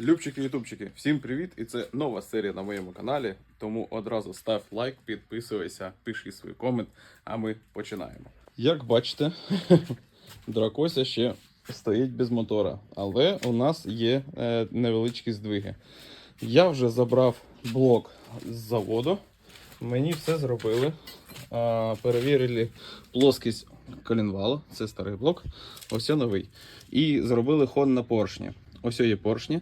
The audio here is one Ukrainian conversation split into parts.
Любчики, ютубчики, всім привіт! І це нова серія на моєму каналі. Тому одразу став лайк, підписуйся, пиши свій комент, а ми починаємо. Як бачите, дракося ще стоїть без мотора, але у нас є е, невеличкі здвиги. Я вже забрав блок з заводу. Мені все зробили. Перевірили плоскість колінвала, це старий блок, ось новий. І зробили хон на поршні. Ось є поршні.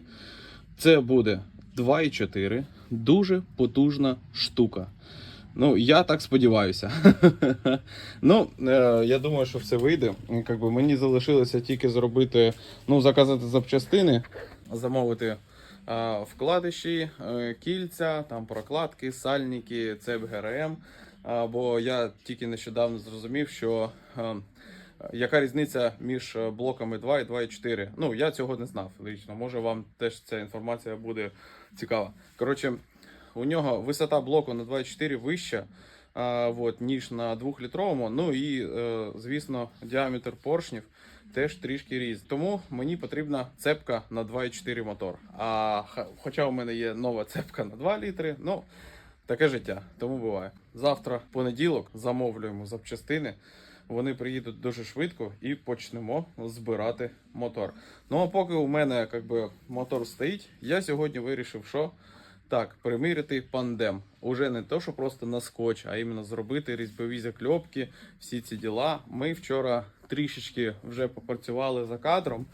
Це буде 2,4. Дуже потужна штука. Ну, я так сподіваюся. ну, е, я думаю, що все вийде. Якби мені залишилося тільки зробити, ну, заказати запчастини, замовити е, вкладиші, е, кільця, там прокладки, сальники, цеп ГРМ. Е, я тільки нещодавно зрозумів, що е, яка різниця між е, блоками 2 і 2,4. Ну, я цього не знав лично. Може, вам теж ця інформація буде цікава. Коротше, у нього висота блоку на 2,4 вища, а, вот, ніж на 2-літровому. Ну і, е, звісно, діаметр поршнів теж трішки різ. Тому мені потрібна цепка на 2,4 мотор. А хоча у мене є нова цепка на 2 літри, ну таке життя, тому буває. Завтра понеділок замовлюємо запчастини. Вони приїдуть дуже швидко і почнемо збирати мотор. Ну а поки у мене як би, мотор стоїть, я сьогодні вирішив, що так, приміряти пандем. Уже не то, що просто на скотч, а іменно зробити різьбові закльопки, всі ці діла. Ми вчора трішечки вже попрацювали за кадром,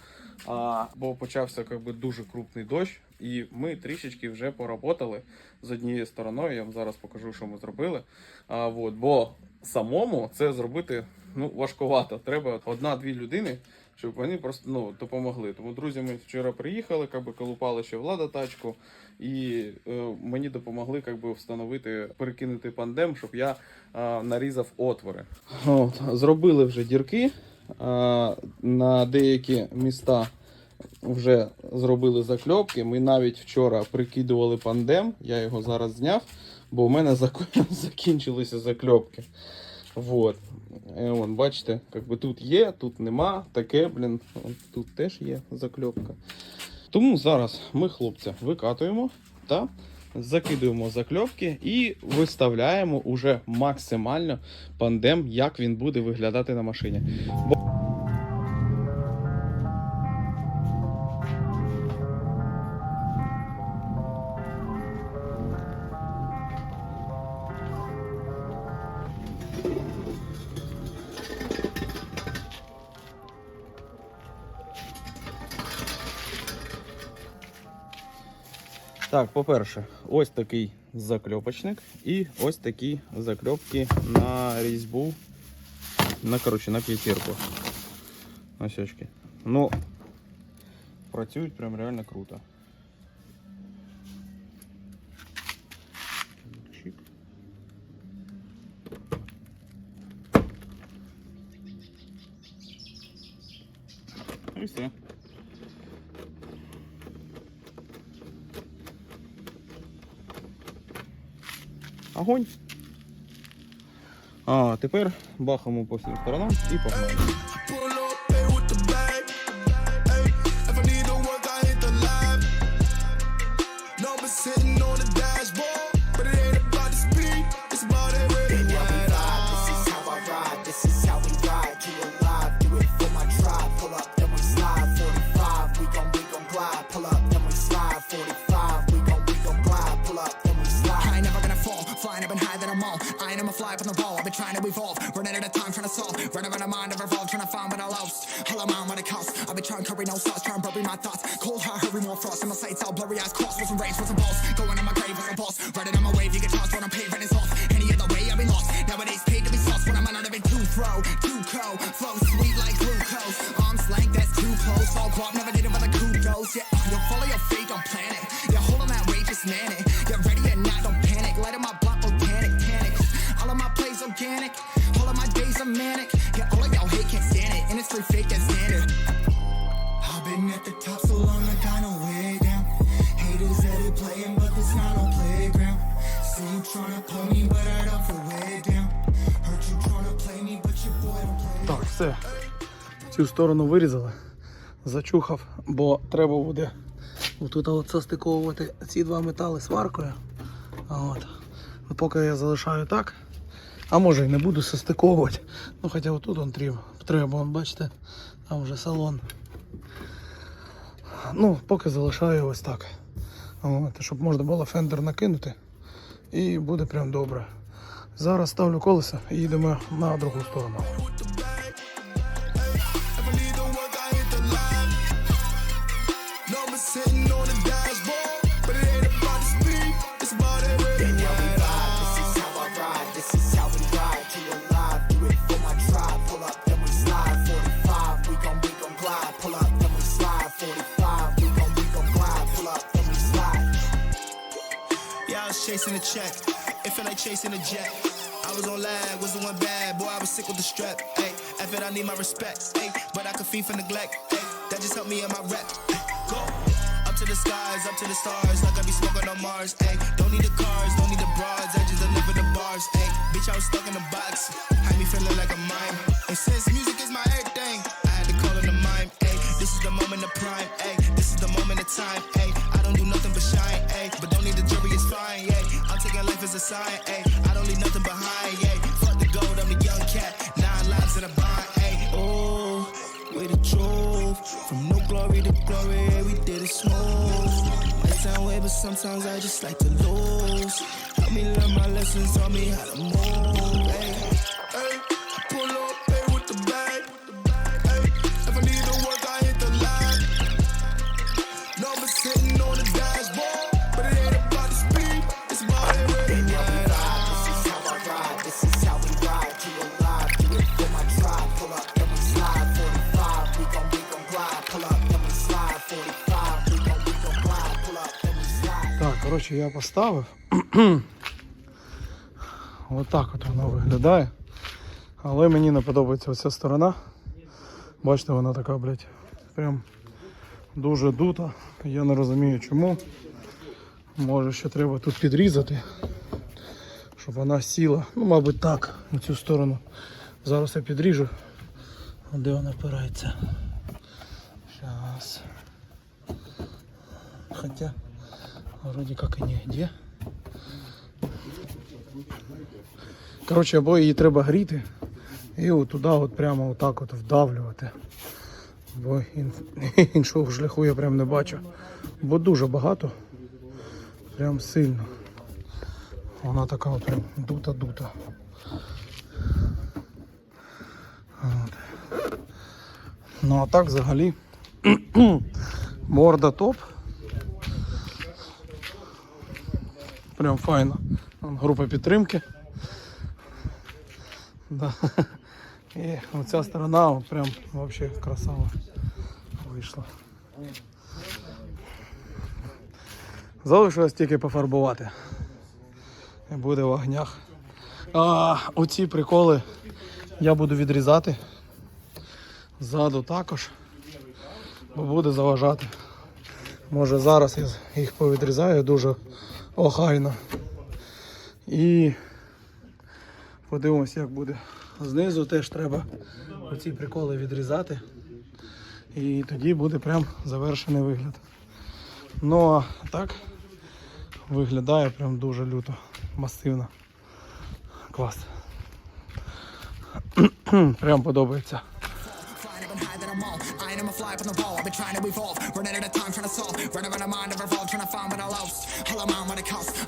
а, бо почався як би, дуже крупний дощ, і ми трішечки вже поработали з однією стороною. Я вам зараз покажу, що ми зробили. А, вот, бо самому це зробити ну, важкувато. Треба одна-дві людини, щоб вони просто ну, допомогли. Тому друзі, ми вчора приїхали, як би, колупали ще влада тачку, і е, мені допомогли як би, встановити, перекинути пандем, щоб я е, нарізав отвори. От, зробили вже дірки. Е, на деякі міста вже зробили закльопки. Ми навіть вчора прикидували пандем. Я його зараз зняв, бо у мене закінчилися закльопки. Вот. Е, Вон, бачите, як би тут є, тут нема. Таке, блін, тут теж є закльопка. Тому зараз ми хлопця викатуємо та закидуємо закльопки і виставляємо уже максимально пандем, як він буде виглядати на машині. Так, по-перше, ось такий закльопочник і ось такі закльопки на різьбу. На, коротше, на п'ятірку. Носячки. Ну, працюють прям реально круто. Чик. І все. Огонь. А тепер бахаємо по всім сторонам і погнали. Up on the ball. I've been trying to evolve, running out of time trying to solve. Running out of mind to revolve, trying to find what I lost. All I'm what it costs. I've been trying to curry no sauce, trying to bury my thoughts. Cold heart, hurry more frost. And my sights all blurry eyes crossed. Wasn't raised, wasn't balls. Going on my grave as a boss. Riding on my wave, you get tossed when I'm paving is off. Any other way, I've been lost. Nowadays, paid to be sauce when I'm on living too throw, too cold. Flow sweet like glucose. Arms length, that's too close. All guap, never did it with a kudos. Yeah, you'll follow your все. Цю сторону вирізали, зачухав, бо треба буде Тут от состиковувати ці два метали сваркою. От. Ну, поки я залишаю так. А може і не буду состиковувати. Ну хоча отут он треба, треба, он, бачите, там вже салон. Ну, поки залишаю ось так. От, щоб можна було фендер накинути. І буде прям добре. Зараз ставлю колеса і їдемо на другу сторону. Chasing a check. It felt like chasing a jet. I was on lag, was the one bad. Boy, I was sick with the strep. Hey, F it, I need my respect. Hey, but I could feed for neglect. Hey, that just helped me in my rep. Go up to the skies, up to the stars, like I be smoking on Mars. Hey, don't need the cars, don't need the broads. I just deliver the bars. Hey, bitch, I was stuck in a box. Had me feeling like a mime. And since music is my everything, I had to call it a mime. Hey, this is the moment of prime. Hey, this is the moment of time. Hey, a sign. Hey, I don't leave nothing behind. Yeah, fuck the gold, I'm the young cat. Nine lives in a bind. Hey, oh, we the truth. From no glory to glory, we did it smooth. Might sound weird, but sometimes I just like to lose. Help me learn my lessons, taught me how to move. Коротше, я поставив. Отак от воно виглядає. Але мені не подобається оця сторона. Бачите, вона така, блядь, прям дуже дута. Я не розумію чому. Може ще треба тут підрізати, щоб вона сіла. Ну, мабуть, так, на цю сторону. Зараз я підріжу. А Де вона впирається? Зараз. Хотя вроде как и нигде. Коротше, або її треба гріти і туди от прямо отак от вдавлювати. Бо ін- іншого шляху я прям не бачу. Бо дуже багато. Прям сильно. Вона така от прям дута-дута. Ну а так взагалі морда топ. Прям файно. Група підтримки. Да. І оця сторона прям вообще красава вийшла. Залишилось тільки пофарбувати. І буде в огнях. А оці приколи я буду відрізати. Ззаду також. Бо буде заважати. Може зараз я їх повідрізаю дуже охайно. І подивимось, як буде. Знизу теж треба оці приколи відрізати. І тоді буде прям завершений вигляд. Ну а так виглядає прям дуже люто, масивно. Клас. Прям подобається. I'm my fly up on the wall. I've been trying to evolve. Running out of time, trying to solve. Running out of mind, of revolve, trying to find what I lost. All I'm on costs.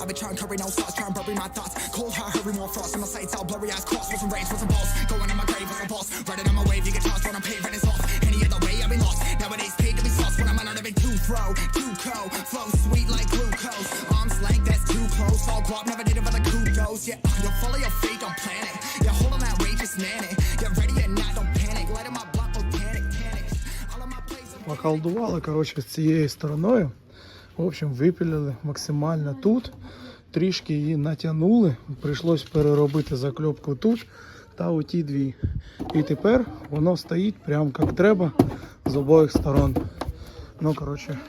I've been trying to curry no sauce, trying to bury my thoughts. Cold heart, hurry more frost. And my sights all blurry eyes crossed. With some rage, with some balls. Going in my grave with some balls. Riding on my wave, you get tossed when I'm paving it's off. Any other way, I'll be lost. Nowadays, paid to be sauce when I'm on living too throw. Too cold. Flow sweet like glucose. Arms length, that's too close. All guap, never did it for the kudos. Yeah, you're full of your fake, I'm planning. You're holding that rage, just man it. Get ready or not, don't panic. Light 'em up, block volcanic panics. All of my plays are Поколдували, коротше, з цією стороною. В общем, випілили максимально тут. Трішки її натягнули. Прийшлось переробити закльопку тут та у ті дві. І тепер воно стоїть прямо як треба з обох сторон. Ну, коротше,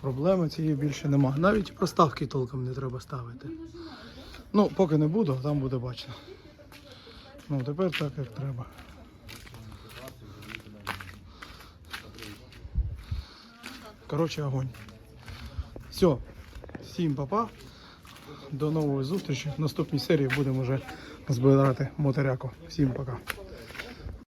проблеми цієї більше нема. Навіть проставки толком не треба ставити. Ну, поки не буду, там буде бачно. Ну, тепер так, як треба. Коротше, огонь. Все, всім па-па. До нової зустрічі. В наступній серії будемо вже збирати моторяку. Всім пока.